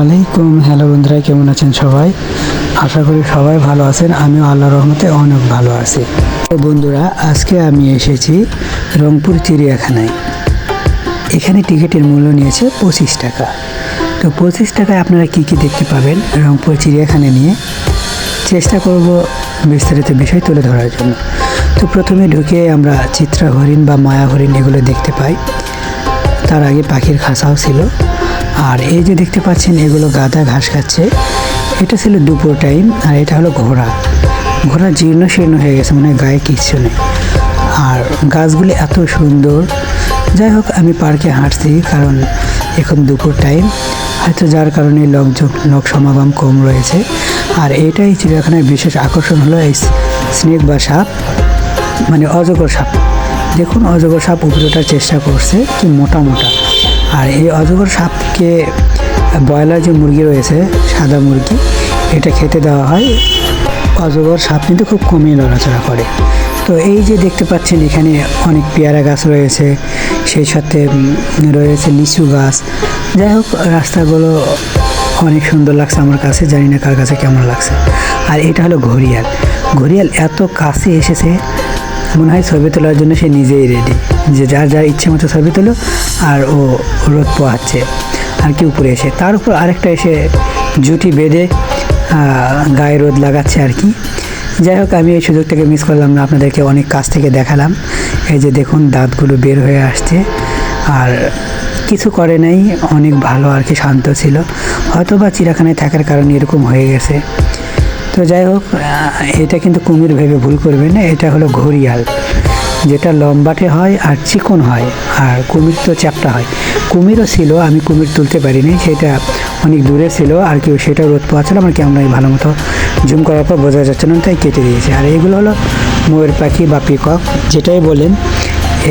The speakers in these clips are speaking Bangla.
আলাইকুম। হ্যালো বন্ধুরা, কেমন আছেন সবাই? আশা করি সবাই ভালো আছেন। আমিও আল্লাহ রহমতে অনেক ভালো আছি। তো বন্ধুরা, আজকে আমি এসেছি রংপুর চিড়িয়াখানায়। এখানে টিকিটের মূল্য নিয়েছে পঁচিশ টাকা। তো পঁচিশ টাকায় আপনারা কি কি দেখতে পাবেন রংপুর চিড়িয়াখানা নিয়ে? চেষ্টা করব বিস্তারিত বিষয় তুলে ধরার জন্য। তো প্রথমে ঢুকে আমরা চিত্রা হরিণ বা মায়া হরিণ এগুলো দেখতে পাই। তার আগে পাখির খাঁচাও ছিল। আর এই যে দেখতে পাচ্ছেন, এগুলো গাদা ঘাস খাচ্ছে। এটা ছিল দুপুর টাইম, আর এটা হলো ঘোড়া। ঘোড়া জীর্ণ শীর্ণ হয়ে গেছে মানে গায়ে কিচ্ছু নেই। আর গাছগুলি এত সুন্দর। যাই হোক, আমি পার্কে হাঁটছি, কারণ এখন দুপুর টাইম। হয়তো যার কারণে লোকজন লোক সমাগম কম রয়েছে। আর এটাই চিড়িয়াখানার বিশেষ আকর্ষণ হলো এই স্নেক বা সাপ মানে অজগর সাপ। দেখুন, অজগর সাপ উপরে চেষ্টা করছে, কি মোটা মোটা। আর এই অজগর সাপকে ব্রয়লার যে মুরগি রয়েছে, সাদা মুরগি, এটা খেতে দেওয়া হয়। অজগর সাপ কিন্তু খুব কমই নড়াচড়া করে। তো এই যে দেখতে পাচ্ছেন, এখানে অনেক পেয়ারা গাছ রয়েছে। সেই সাথে রয়েছে লিচু গাছ। যাই হোক, রাস্তাগুলো অনেক সুন্দর লাগছে আমার কাছে। জানি না কার কাছে কেমন লাগছে। আর এটা হলো ঘড়িয়াল। ঘড়িয়াল এত কাছে এসেছে মনে হয় ছবি তোলার জন্য সে নিজেই রেডি যে যার যার ইচ্ছে মতো ছবি তোলো, আর ও রোদ পোহাচ্ছে, আর কি উপরে এসে। তার উপর আরেকটা এসে জুটি বেঁধে গায়ে রোদ লাগাচ্ছে আর কি। যাই হোক, আমি এই সুযোগটাকে মিস করলাম না, আপনাদেরকে অনেক কাছ থেকে দেখালাম। এই যে দেখুন, দাঁতগুলো বের হয়ে আসছে। আর কিছু করে নাই, অনেক ভালো আর কি শান্ত ছিল। হয়তো বা চিড়াখানায় থাকার কারণে এরকম হয়ে গেছে। তো যাই হোক এটা কিন্তু কুমির ভেবে ভুল করবেন না, এটা হলো ঘড়িয়াল। যেটা লম্বাটে হয় আর চিকন হয়, আর কুমির তো চ্যাপটা হয়। কুমিরও ছিল, আমি কুমির তুলতে পারিনি, সেটা অনেক দূরে ছিল, আর কেউ সেটা রোদ পাওয়া ছিল আমার ক্যামেরায় ভালো মতো জুম করার পর বোঝা যাচ্ছে না, তাই কেটে দিয়েছে। আর এইগুলো হলো ময়ূর পাখি বা পিকক, যেটাই বলেন,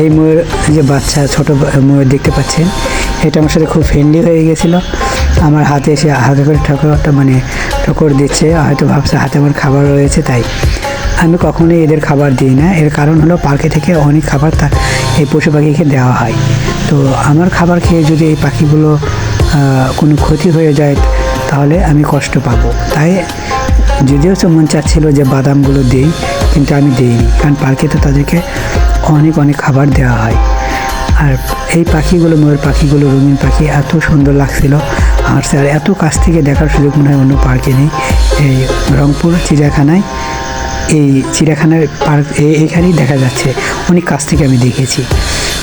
এই ময়ূর যে বাচ্চা, ছোট ময়ূর দেখতে পাচ্ছেন, এটা আমার সাথে খুব ফ্রেন্ডলি হয়ে গেছিল। আমার হাতে এসে হাতে করে ঠোকরটা মানে ঠোকর দিচ্ছে, হয়তো ভাবছে হাতে আমার খাবার রয়েছে তাই। আমি কখনোই এদের খাবার দিই না, এর কারণ হলো পার্কে থেকে অনেক খাবার তা এই পশু পাখিকে দেওয়া হয়। তো আমার খাবার খেয়ে যদি এই পাখিগুলো কোনো ক্ষতি হয়ে যায়, তাহলে আমি কষ্ট পাবো। তাই যদিও তো মন চাচ্ছিল যে বাদামগুলো দিই, কিন্তু আমি দিইনি, কারণ পার্কে তো তাদেরকে অনেক অনেক খাবার দেওয়া হয়। আর এই পাখিগুলো, ময়ূর পাখিগুলো, রঙিন পাখি এত সুন্দর লাগছিল আর এত কাছ থেকে দেখার সুযোগ মনে হয় অন্য পার্কে নেই। এই রংপুর চিড়িয়াখানায়, এই চিড়িয়াখানার পার্ক, এ- এখানেই দেখা যাচ্ছে। অনেক কাছ থেকে আমি দেখেছি।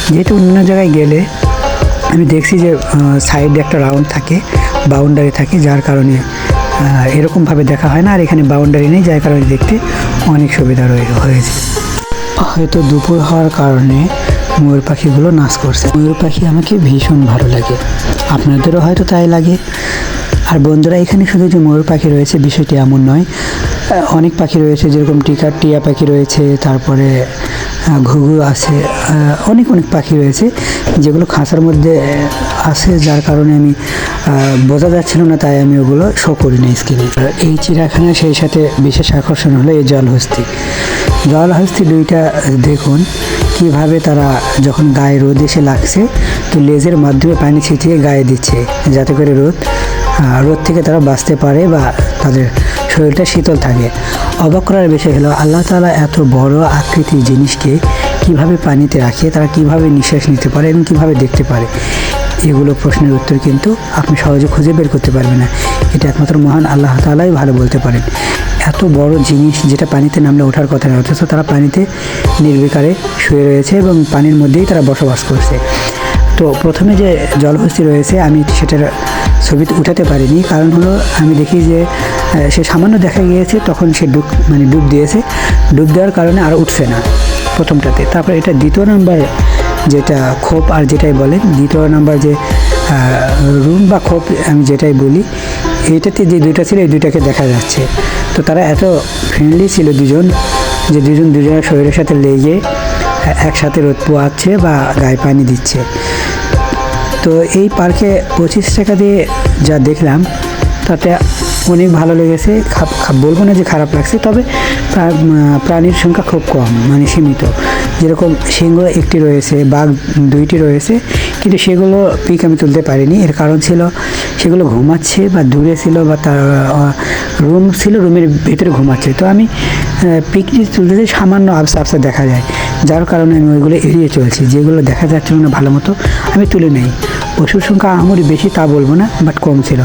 যেহেতু অন্য জায়গায় গেলে আমি দেখছি যে সাইডে একটা রাউন্ড থাকে, বাউন্ডারি থাকে, যার কারণে এরকমভাবে দেখা হয় না। আর এখানে বাউন্ডারি নেই, যার কারণে দেখতে অনেক সুবিধা রয়ে, হয়েছে। হয়তো দুপুর হওয়ার কারণে ময়ূর পাখিগুলো নাচ করছে। ময়ূর পাখি আমাকে ভীষণ ভালো লাগে। আপনাদেরও হয়তো তাই লাগে। আর বন্ধুরা, এখানে শুধু যে ময়ূর পাখি রয়েছে, বিষয়টি এমন নয়। অনেক পাখি রয়েছে, যেরকম টিকা, টিয়া পাখি রয়েছে, তারপরে ঘুঘু আছে অনেক অনেক পাখি রয়েছে, যেগুলো খাঁচার মধ্যে আছে, যার কারণে আমি বোঝা যাচ্ছিল না, তাই আমি ওগুলো শো করি না স্ক্রিনে এই চিড়িয়াখানা, সেই সাথে বিশেষ আকর্ষণ হলো এই জলহস্তি। জলহস্তি দুইটা, দেখুন কীভাবে তারা যখন গায়ে রোদ এসে লাগছে, তো লেজের মাধ্যমে পানি ছিটিয়ে গায়ে দিচ্ছে, যাতে করে রোদ রোদ থেকে তারা বাঁচতে পারে বা তাদের শরীরটা শীতল থাকে। অবাক করার বিষয় হলো, আল্লাহ তাআলা এত বড় আকৃতির জিনিসকে কীভাবে পানিতে রাখে, তারা কীভাবে নিঃশ্বাস নিতে পারে এবং কীভাবে দেখতে পারে? এগুলো প্রশ্নের উত্তর কিন্তু আপনি সহজে খুঁজে বের করতে পারবেন না। এটা একমাত্র মহান আল্লাহ তালাই ভালো বলতে পারেন। এত বড় জিনিস যেটা পানিতে নামলে ওঠার কথা না অথচ তারা পানিতে নির্বিকারে শুয়ে রয়েছে এবং পানির মধ্যেই তারা বসবাস করছে। তো প্রথমে যে জলহস্তি রয়েছে, আমি সেটার ছবি উঠাতে পারিনি। কারণ হলো, আমি দেখি যে সে সামান্য দেখা গিয়েছে, তখন সে ডুব মানে ডুব দিয়েছে। ডুব দেওয়ার কারণে আর উঠছে না প্রথমটাতে। তারপর এটা দ্বিতীয় নাম্বার যেটা খোপ, আর যেটাই বলে দ্বিতীয় নাম্বার যে রুম বা খোপ, আমি যেটাই বলি এইটাতে যে দুইটা ছিল, এই দুইটাকে দেখা যাচ্ছে। তো তারা এত ফ্রেন্ডলি ছিল দুজন, যে দুজন দুজনের শরীরের সাথে লেগে একসাথে রোদ পোয়াচ্ছে বা গায়ে পানি দিচ্ছে। তো এই পার্কে পঁচিশ টাকা দিয়ে যা দেখলাম, তাতে অনেক ভালো লেগেছে। বলব না যে খারাপ লাগছে, তবে প্রাণীর সংখ্যা খুব কম মানে সীমিত। যেরকম সিংহ একটি রয়েছে, বাঘ দুইটি রয়েছে, কিন্তু সেগুলো পিক আমি তুলতে পারিনি। এর কারণ ছিল সেগুলো ঘুমাচ্ছে বা দূরে ছিল বা তার রুম ছিল, রুমের ভেতরে ঘুমাচ্ছে। তো আমি পিকনিক তুলতে সামান্য আবসা আবসা দেখা যায়। যার কারণে আমি ওইগুলো এড়িয়ে চলছি। যেগুলো দেখা যাচ্ছিল না ভালো মতো আমি তুলে নেই। পশুর সংখ্যা আমারই বেশি তা বলব না বাট কম ছিল।